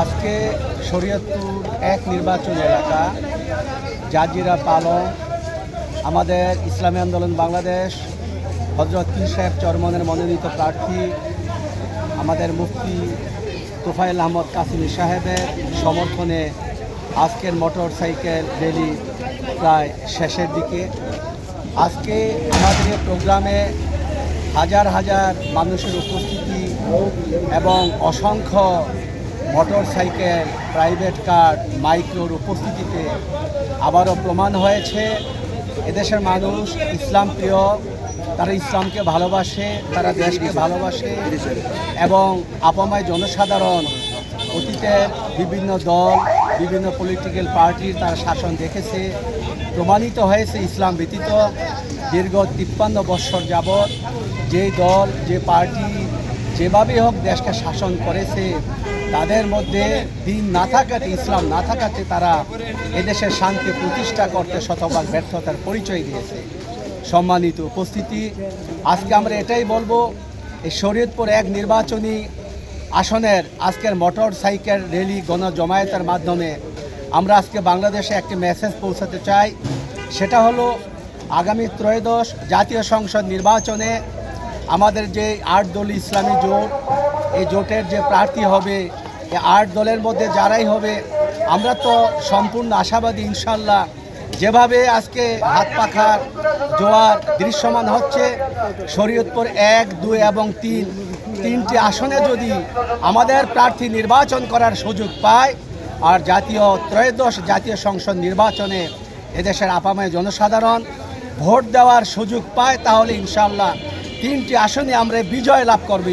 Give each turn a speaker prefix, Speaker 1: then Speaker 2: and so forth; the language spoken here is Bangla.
Speaker 1: আজকে শরীয়তপুর এক নির্বাচন এলাকা, জাজিরা পালং, আমাদের ইসলামী আন্দোলন বাংলাদেশ হজরত পীর সাহেব চরমনের মনোনীত প্রার্থী, আমাদের মুফতি তোফায়েল আহমদ কাসিমি সাহেবের সমর্থনে আজকের মোটর সাইকেল র্যালি প্রায় শেষের দিকে। আজকে আমাদের প্রোগ্রামে হাজার হাজার মানুষের উপস্থিতি এবং অসংখ্য মোটর সাইকেল প্রাইভেট কার, মাইক্রোর উপস্থিতিতে আবারও প্রমাণ হয়েছে, এদেশের মানুষ ইসলাম প্রিয়, তারা ইসলামকে ভালোবাসে, তারা দেশকে ভালোবাসে এবং আপামায় জনসাধারণ অতীতের বিভিন্ন দল, বিভিন্ন পলিটিক্যাল পার্টির তার শাসন দেখেছে, প্রমাণিত হয়েছে ইসলাম ব্যতীত দীর্ঘ তিপ্পান্ন বৎসর যাবৎ যে দল, যে পার্টি যেভাবে হোক দেশকে শাসন করেছে, তাদের মধ্যে দিন না থাকাতে, ইসলাম না থাকাতে তারা এদেশের শান্তি প্রতিষ্ঠা করতে শতভাগ ব্যর্থতার পরিচয় দিয়েছে। সম্মানিত উপস্থিতি, আজকে আমরা এটাই বলব, এই শরীয়তপুর এক নির্বাচনী আসনের আজকের মোটর সাইকেল র্যালি গণজমায়েতের মাধ্যমে আমরা আজকে বাংলাদেশে একটি মেসেজ পৌঁছাতে চাই। সেটা হলো, আগামী ত্রয়োদশ জাতীয় সংসদ নির্বাচনে আমাদের যে আট দল ইসলামী জোট, এই জোটের যে প্রার্থী হবে এই আট দলের মধ্যে যারাই হবে, আমরা তো সম্পূর্ণ আশাবাদী, ইনশাল্লাহ। যেভাবে আজকে হাত পাখার জোয়ার দৃশ্যমান হচ্ছে, শরীয়তপুর এক, দুই এবং তিন, তিনটি আসনে যদি আমাদের প্রার্থী নির্বাচন করার সুযোগ পায়, আর জাতীয় ত্রয়োদশ জাতীয় সংসদ নির্বাচনে এদেশের আপামায় জনসাধারণ ভোট দেওয়ার সুযোগ পায়, তাহলে ইনশাল্লাহ তিনটি আসনে আমরা বিজয় লাভ করব